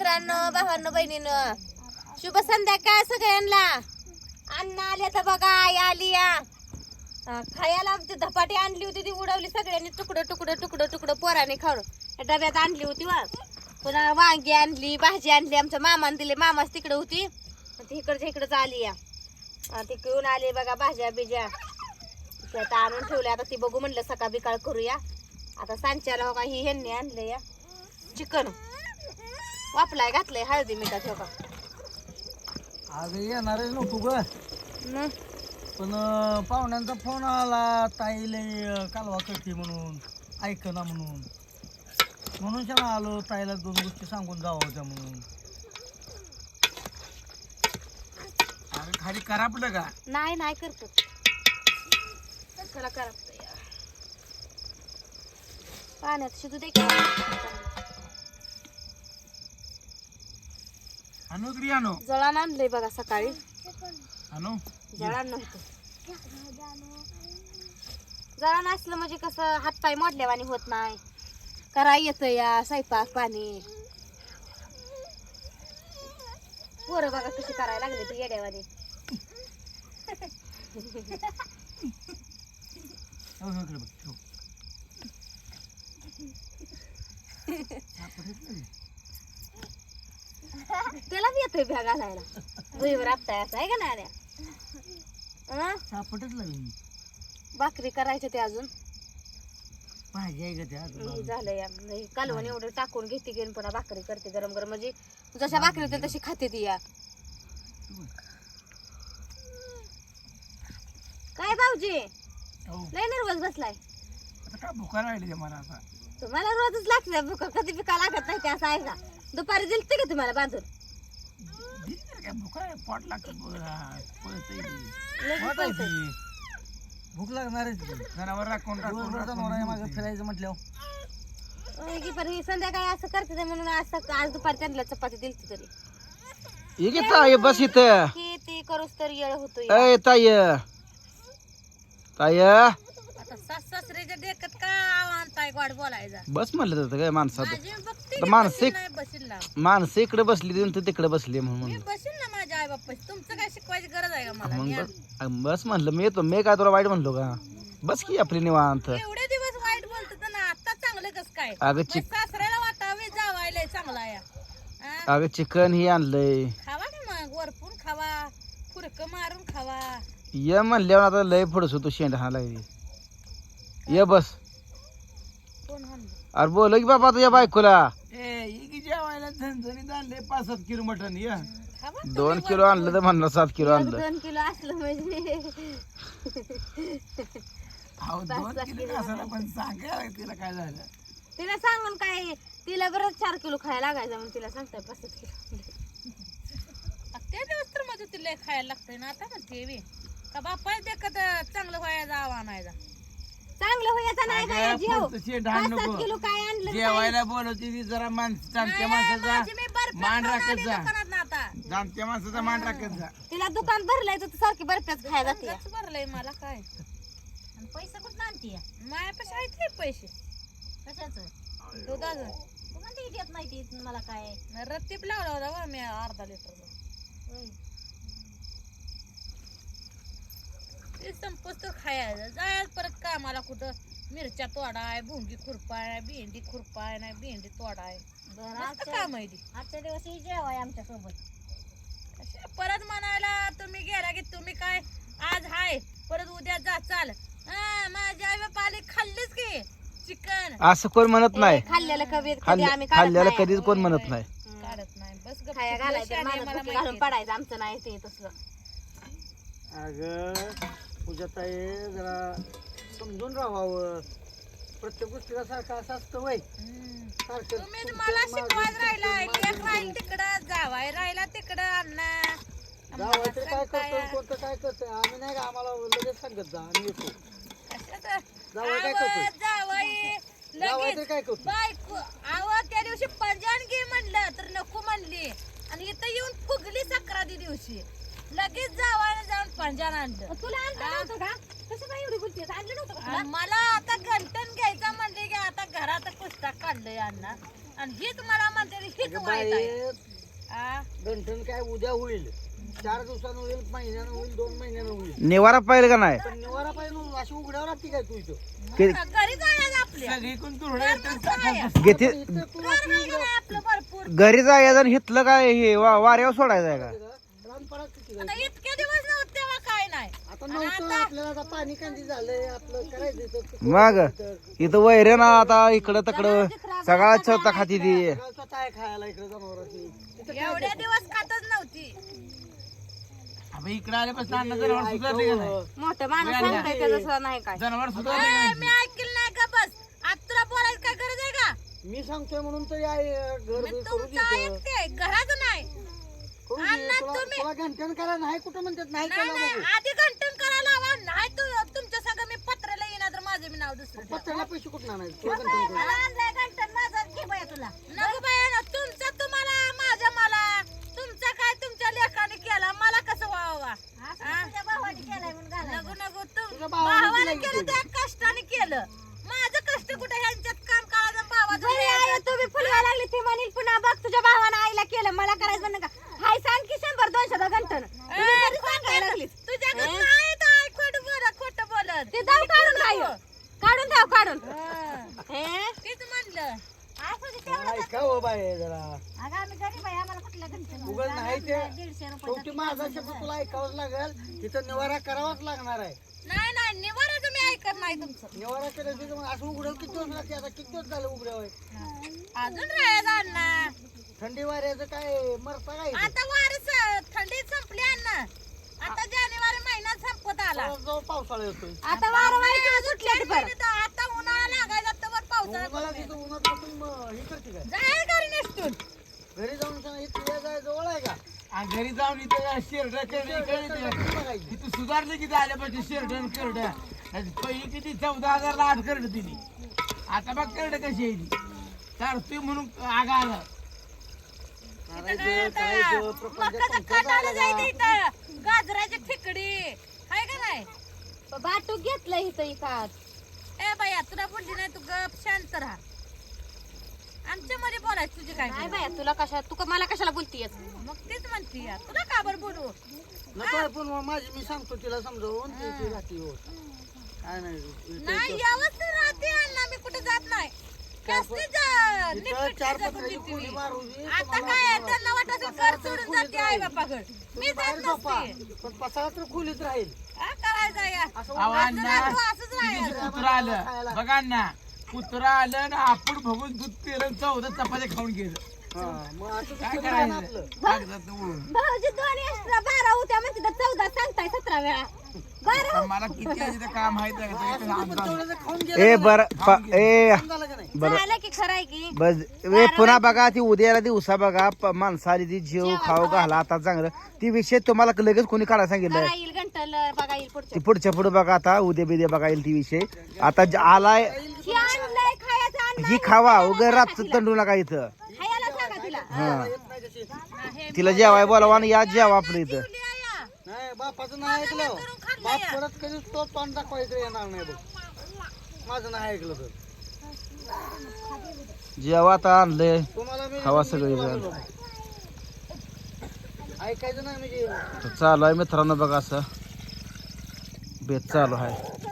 मित्रांनो भावांनो बहिणीनं शुभ संध्याकाळ सगळ्यांना. अण्णा आले तर बघा आई आली या. खायला आमची धपाटी आणली होती ती उडवली सगळ्यांनी. तुकडं तुकडं तुकडं तुकडं पोराने खाऊन. या डब्यात आणली होती वा पुन्हा वांगी आणली भाजी आणली आमच्या मामाने दिले. मामाच तिकडे होती. ती इकडच्या इकडंच आली या. तिकडून ती घेऊन आली बघा भाज्या बिज्या. आता आणून ठेवल्या. आता ती बघू म्हणलं सकाळ बिकाळ करूया. आता सांच्याला बघा ही ह्यांनी आणलं या. चिकन. वापलाय घातलंय हळदी मिठात हो का? आज येणारच नव्हतो ग. न पण अं, पाहुण्यांचा फोन आला ताईले कालवा करते म्हणून ऐकना म्हणून. म्हणून शाळा आलो ताईला दोन गोष्टी सांगून जावं होत्या म्हणून. अरे खाली करापलं का? नाही नाही करतो. चला करा पाण्यात शिजू दे की. आणू तरी आणू. जळान आणलंय बघा सकाळी. आणू जळान नव्हतं. जळान असलं म्हणजे कसं हातपाय मोडल्यावानी होत नाही. करा येतं या स्वयंपाक पाणी. पोरं बघा कशी करायला लागले ती येड्यावानी. हो, हो, इकडे बघ, ठेव. सापडत नाही. त्याला बी येतोय भ्या घालायला. भुईवर आपताय असं आहे का नाही अं? सापडत लागली. भाकरी करायचे ते अजून. भाजी आहे का त्या झालं या. हे कालवण एवढं टाकून घेते घेऊन पुन्हा भाकरी करते गरम गरम. म्हणजे जशा भाकरी होते तशी खाते ती या. काय भाऊजी? हो. लय नर्वस बसलाय. आता काय भुका राहिली मला आता? तुम्हाला रोजच लागते. भूक कधी पिका लागत नाही ते असं आहे का? दुपारी दिलते का तुम्हाला बांधून? काय भुका आहे, पोट लागतं. भूक लागणारच जनावर राखून राखून माझं फिरायचं म्हटल्यावर. की ही संध्याकाळी असं करते ते म्हणून आज सक- आज दुपारी त्यांना चपाती दिलती तरी. ये ताय बस इथं. की ती करूस तर येळ होतो. अय ताय ताय आता सास सासऱ्याच्या देखत का बोलायचा? बस म्हणलं तर काय माणसात. माझी बघते तर मानसिक नाही बसील ना. माणसं इकडे बसली ती तू तिकडे बसली म्हणून मी म्हणलं. बसील ना माझ्या आई बाप्पाची तुमचं काय शिकवायची गरज आहे का मला? मग मी बस अं, बस म्हणलं मी येतो. मी काय तुला वाईट म्हणलो का? बस की आपली निवांत. एवढे दिवस वाईट बोलत ना आता चांगलं कस काय? अगं मग चिक सासऱ्याला वाटावे जावायला चांगला या? अगं चिकन ही आणलंय. खावा ना मग? वरपून खावा फुरक मारून खावा. ये म्हणल्यावर आता लय फडस होतो शेंड हा लागली. ये बस. अरे बोल की बाबा तुझ्या बायकोला. जेवायला झणझणीत आणले पाच सात किलो मटन ये. दोन किलो आणलं तर म्हणलं सात किलो आणलं. दोन किलो असलं म्हणजे. दोन किलो असायला पण सांगायला तिला काय झालं. तिला सांगून काय तिला बरंच चार किलो खायला लागायचं म्हणून तिला सांगताय पाच सात किलो त्या दिवस तर मध्ये तिला खायला लागतंय ना आता म्हणते बी का बाप्पा देखत चांगलं व्हायला जावा आणायचा चांगलं व्हायचं नाही काय जेव. पाच सात किलो काय आणलं जेवायला बोलवते ती जरा माणसं जाणत्या माणसाचा मान राखत जा. आता. जाणत्या माणसाचा मान राखत जा. तिला दुकान भरलंय तर सारखी बर्फ्याच खायला जाते. भरलंय मला काय. पैसे कुठं आणते माझ्यापाशी आहेत हे पैसे? कशाच? दुधाचं तू म्हणते येत नाही ते मला काय. रत्तीप लावला होता मी अर्धा लिटर ते संपत तर खायचं. जायला परत कामाला कुठं? मिरच्या तोडाय भोंगी खुरपाय भेंडी खुरपाय नाही भेंडी तोडाय. मस्त काम आहे ती. आजच्या दिवस ही जेवाय आमच्यासोबत कशा परत म्हणायला तुम्ही गेला की तुम्ही काय? आज हाय परत उद्या जा चाल. हा, माझी आई बापा आले खाल्लीच की? चिकन. असं कोण म्हणत नाही. खाल्लेलं कधी खाल्ल्या- खाल्ल्याला कधीच कोण म्हणत नाही. काढत नाही. बस खाया घालायचं घालून पडायचं आमचं नाही ते तसलं. अगं पूजा ताई जरा समजून राहावं. प्रत्येक गोष्टीला सारखं असं असतं वय. सारखं तुम्ही तुमच्या मला शिकवायला राहिलाय मागं लेक राहील तिकडं जावाय राहिला तिकडं अण्णा. जावं तर काय करतो कोणतं काय करतोय? आम्ही नाही का आम्हाला लगेच सांगत जा आम्ही येतो. जावं काय करतोय? जावं लगेच काय बायको. आव त्या दिवशी पंजान घे म्हणलं तर नको म्हणली. आणि इथं येऊन फुगली सक्राती दिवशी. लगेच जाऊन पंजान आणलं तुला आणलं का कसं काय एवढी बोलते आणलं नव्हतं मला आता घंटन घ्यायचं म्हणले की आता घरात पुस्तक काढलंय अण्णा आणि हेच मला म्हणते हेच अगं वाईट आहे बाई आ? गंठन काय उद्या होईल चार दिवसानं होईल महिन्यानं होईल दोन महिन्यानं होईल निवारा पाहिजे का नाही पण निवारा पाहिजे अशी उघड्यावर राहते काय तू इथं कि- घरी जायला आपल्या सगळीकून घेते इथं तू घर आहे का नाही आपलं भरपूर घरी जायचं आणि हिथलं काय हे वा- वाऱ्यावर सोडायचं आहे का किती आता? इतके दिवस नव्हते तेव्हा काय नाही. आता नव्हतं आपल्याला आता पाणी कांदी झालंय आपलं करायचं इथं. मग इथं वैरे ना आता इकडं तिकडं सगळा चौथा खाती ती. खायला इकडे तिथं काय एवढ्या दिवस खातच नव्हती. इकडे आल्यापासून अन्न जनावर सुधारले का नाही? ऐकव. मोठं माणूस सांगताय त्याचं नाही काय? जनावर सुधारले का नाही? मी ऐकलं नाही का बस? आता तुला बोलायचं काय गरज आहे का? मी सांगतोय म्हणून तरी आहे घर मी करू तुमचं देतो ऐकते घराचं नाही. करू दे. अण्णा, तुम्ही- तुला घंटन करा नाही कुठं म्हणतात नाही नाही केलं नाही बघू आधी घंटन करायला हवा नाही तू तुमच्या संग मी पत्राला येणार तर माझं मी नाव दुसरं ठेव. पत्त्याला पैसे कुठं आणायचे? तुला घंटन करू. मला आणलंय घंटन माझं घे बाया तुला. नको बाया तुमचं तुम्हाला माझं मला. तुमचं काय तुमच्या लेखाने केला मला कसं व्हावा? भावाने. नको नको तुझ्या केलं की त्या कष्टाने केलं. माझं कष्ट कुठे? ह्यांच्यात काम करायचं भावाचं तुम्ही फुलवा लागली ती म्हणील पुन्हा बघ तुझ्या भावानं आईला केलं. मला करायचं नका हाय सांग की शंभर दोनशे लागली तुझ्या नाही तर खोट बोलत खोट बोलत. ते जाऊ काढून काय काढून धाव काढून. तेच म्हणलं. असं ते तेवढं ऐका हो बाई जरा? अगं आम्ही गरीब आहे आम्हाला कुठलं घंटन? उगाच नाही ते. दीडशे रुपये शेवटी माझा शब्द तुला ऐकावंच लागेल. तिथं निवारा करावाच लागणार आहे. नाही नाही निवाराचं मी ऐकत नाही तुमचं. निवारा केल्याची मग असं उघड्यावर किती दिवस लागते? आता किती दिवस झालं उघड्यावर? अजून अण्णा थंडी वाऱ्याचं काय मरता काय? आता वारस थंडी संपली अण्णा आता जानेवारी महिना संपत आला. जवळ पावसाळा येतोय. आता वारं सुटले आता उन्हाळा लागायला तर वर पावसाळा तिथं उन्हात बसून मग हे करते काय? जाय घरी निसटून घरी जाऊन सांगा इथे जाय जवळ आहे का? आणि घरी जाऊन इथं शेरड करडे बघायची इथं. सुधारले किती आल्यापासून शेरड आणि करड पहिली किती चौदा हजारला आठ करड दिली. आता बघ करड कशी आहे ती. तर तू म्हणून आगा आला करायचं करायचं प्रपंच मकाचा संसार काटाला झाला जायचं का? इथं गाजराची ठिकडी. हाय का नाही? बाटू घेतलं इथं इकात ए बाया तुला बोलली नाही तू गप शांत राहा. आमच्या मध्ये बोलायचं तुझी काय नाही बाया तुला कशा तू मला कशाला बोलतीयस? मग तेच म्हणती तुला का बरं बोलू? नको पण माझी मी सांगतो तिला समजावून ती ती राहते हो काय नाही नाही व्यवस्थित. राहते अण्णा मी कुठे जात नाही. कसली जा- इथं नीटनीटकी चार जगून पत्राची देते खोली मी. मारू दे, आता तुम्हाला काय आहे, बाहेर- त्यांना वाटत घर पसारा तर सोडून खोलीत जाते आई राहील. बापाकडे. मी तुम्ही जात बाहेर झोपा नसते. पण पसारा तर खोलीत राहील. हा, करायचं या. असं अहो, असं अण्णा राहतो, असंच राहायचं. कुत्रा आलं. बघा ना कुत्रा आलं ना आपण बघून दूध पेरण चौदा चपात्या खाऊन गेलं. हा, मग असं काय करायचं? आपलं. कागदात ओळून. भाऊजी दोन एक्स्ट्रा बारा होत्या म्हणजे तर चौदा सांगताय सतरा वेळा. बारा. आता मला किती आहे तिथं काम माहीत आहे का ते इथं पण आमचं- तेवढं खाऊन ए बर. प- ए झालं का नाही बर. झालं की खरं आहे की? बस ए पुन्हा बघा ती उद्याला दिवसा बघा प- माणसाली ती जीव खाऊ घाला आता चांगलं. ती विषय तुम्हाला लगेच कोणी काढा सांगितलं? बघा येईल घंटल बघा येईल पुढच्या ती पुढच्या पुढे बघा आता उद्या बिद्या बघा येईल ती विषय. आता ज- आलाय ही आणलंय खायचं अन्न ही खावा उगर रातचं तंडू नका इथं. खायला सांगा तिला. हा. तिला जेवाय बोलावा आणि या जेवा आपलं इथं. बापाचं नाही ऐकलं. बाप. परत कधी तो तोंड दाखवायचं येणार नाही बघ. माझं नाही ऐकलं तर. जेवा आता तुम्हाला मी खावा सगळी जण ऐकायचं नाही म्हणजे तर चालू आहे मित्रांनो बघा असं. बेत चालू आहे.